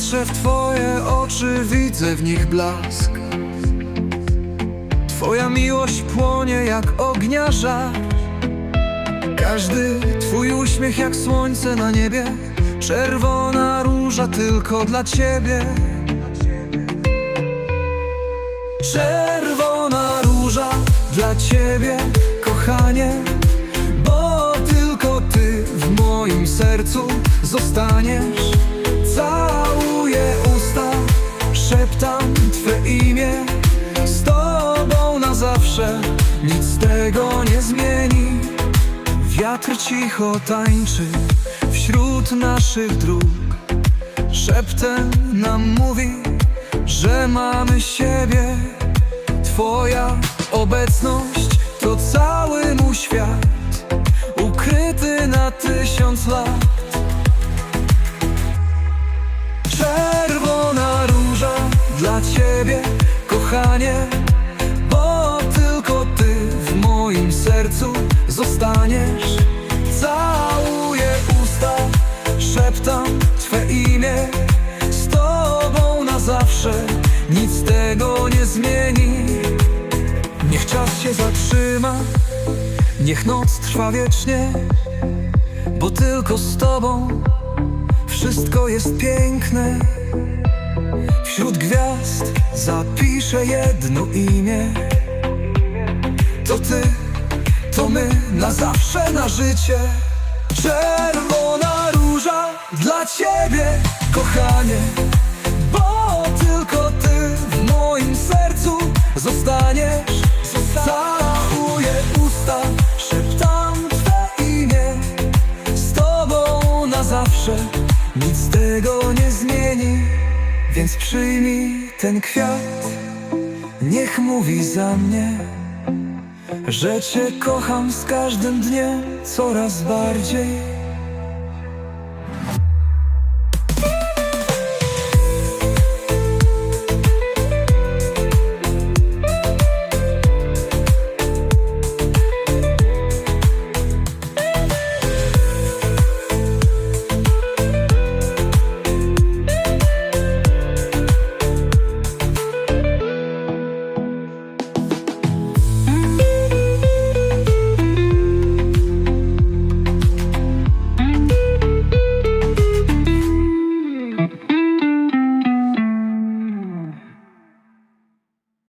patrzę w Twoje oczy, widzę w nich blask. Twoja miłość płonie jak ognia żar. Każdy Twój uśmiech jak słońce na niebie, czerwona róża tylko dla Ciebie. Czerwona róża dla Ciebie, kochanie, bo tylko Ty w moim sercu zostaniesz. Zawsze nic z tego nie zmieni. Wiatr cicho tańczy wśród naszych dróg, szeptem nam mówi, że mamy siebie. Twoja obecność to cały mój świat Ukryty na tysiąc lat Czerwona róża dla Ciebie, kochanie sercu zostaniesz. Całuję usta, szeptam Twe imię. Z Tobą na zawsze nic tego nie zmieni. Niech czas się zatrzyma, niech noc trwa wiecznie Bo tylko z Tobą wszystko jest piękne. Wśród gwiazd zapiszę jedno imię. To Ty, to my na zawsze na życie. Czerwona róża dla Ciebie, kochanie. Bo tylko Ty w moim sercu zostaniesz. Całuję usta, szeptam Twe imię. Z Tobą na zawsze nic tego nie zmieni. Więc przyjmij ten kwiat Niech mówi za mnie Że Cię kocham z każdym dniem coraz bardziej